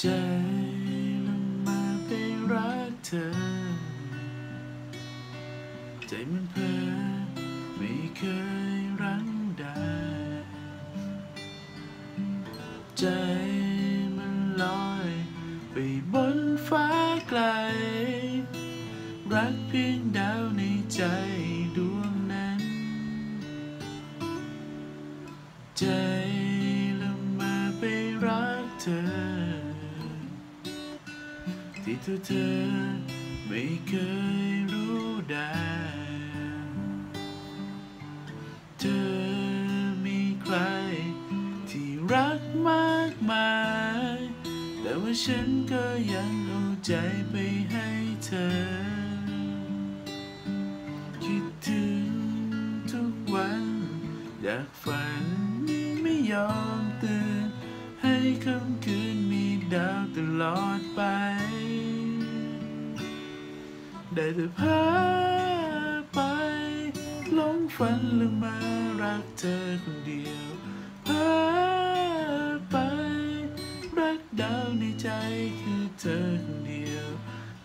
ใจลงมาไปรักเธอ ใจมันเพอไม่เคยรั้งได้ ใจมันลอยไปบนฟ้าไกล รักเพียงดาวในใจดวงนั้น ใจละมาไปรัก ที่ตัวเธอไม่เคยรู้ได้ เธอมีใคร ที่รักมากมาย แต่ว่าฉันก็ยังเอาใจไปให้เธอ คิดถึงทุกวัน อยากฝันไม่ยอมตื่นให้คำคืน ดาวตลอดไป ได้แต่พาไปหลงฝันและมารักเธอคนเดียวพาไป รักดาวในใจคือเธอคนเดียว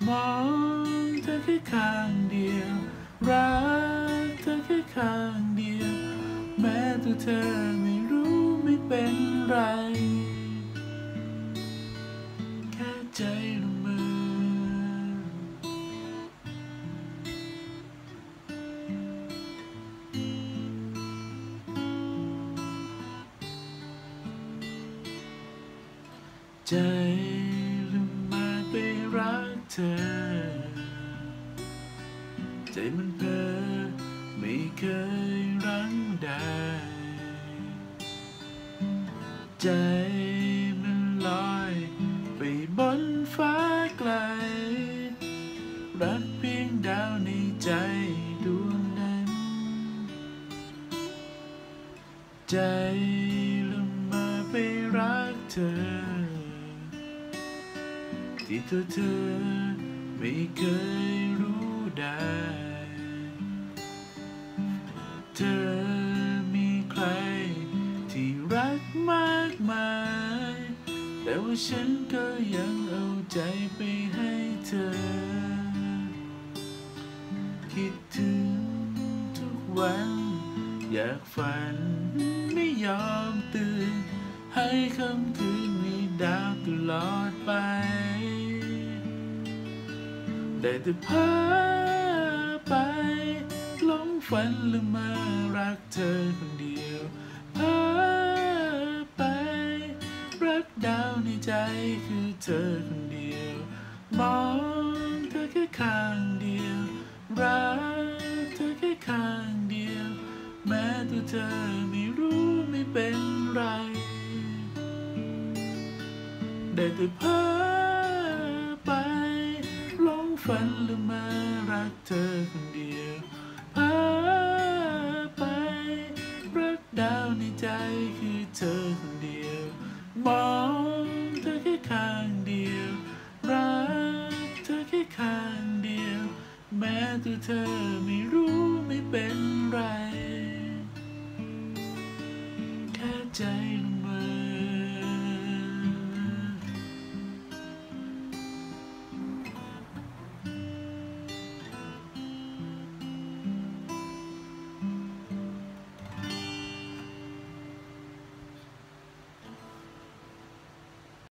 มองเธอแค่ข้างเดียว รักเธอแค่ข้างเดียว แม้ตัวเธอไม่รู้ไม่เป็นไร ใจละมมาไปรักเธอ ใจมันเพ้อไม่เคยรังได้ ใจมันลอยไปบนฟ้าไกล รักเพียงดาวในใจดวงนั้น ใจละมาไปรักเธอ ที่ตัวเธอไม่เคยรู้ได้ เธอมีใครที่รักมากมาย แต่ว่าฉันก็ยังเอาใจไปให้เธอ คิดถึงทุกวัน อยากฝันไม่ยอมตื่น ให้คำคืน ดาวตลอดไป ได้แต่พาไปหลงฝันและมารักเธอคนเดียวพาไป รักดาวในใจคือเธอคนเดียว มองเธอแค่ข้างเดียว รักเธอแค่ข้างเดียว แม้ตัวเธอไม่รู้ไม่เป็นไร ได้แต่พาไปหลงฝันและมารักเธอคนเดียวเพาไป รักดาวในใจคือเธอคนเดียว มองเธอแค่ข้างเดียว รักเธอแค่ข้างเดียว แม้ตัวเธอไม่รู้ไม่เป็นไร แค่ใจ